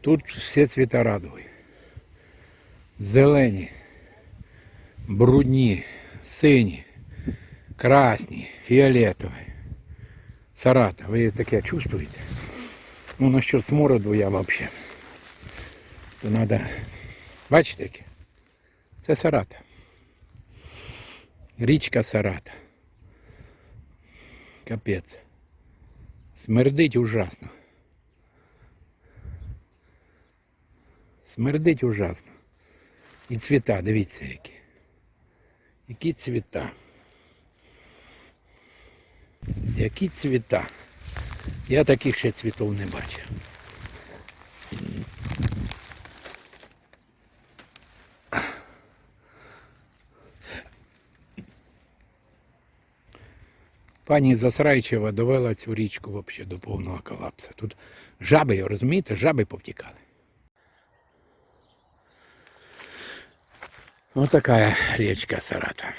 Тут все цвіта радуги. Зелені, брудні, сині, красні, фіолетові. Сарата, ви таке чувствуєте? Ну, насчет смороду я вообще. То надо. Бачите яке? Це Сарата. Річка Сарата. Капець. Смердить ужасно. Смердить ужасно. І цвіта, дивіться які. Які цвіта. Які цвіта. Я таких ще цвітів не бачив. Пані Засрайчева довела цю річку взагалі до повного колапсу. Тут жаби, розумієте, жаби повтікали. Вот такая речка Сарата.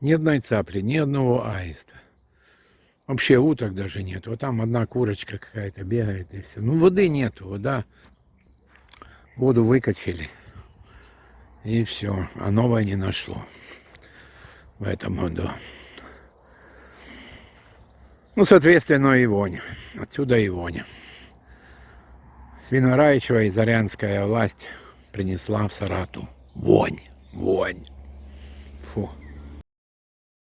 Ни одной цапли, ни одного аиста. Вообще уток даже нет. Вот там одна курочка какая-то бегает и все. Ну воды нету, вода. Воду выкачали. И все. А новое не нашло в этом году. Ну, соответственно, и вонь. Отсюда и вонь. Свинораичева и Зарянская власть принесла в Сарату вонь, вонь. Фу.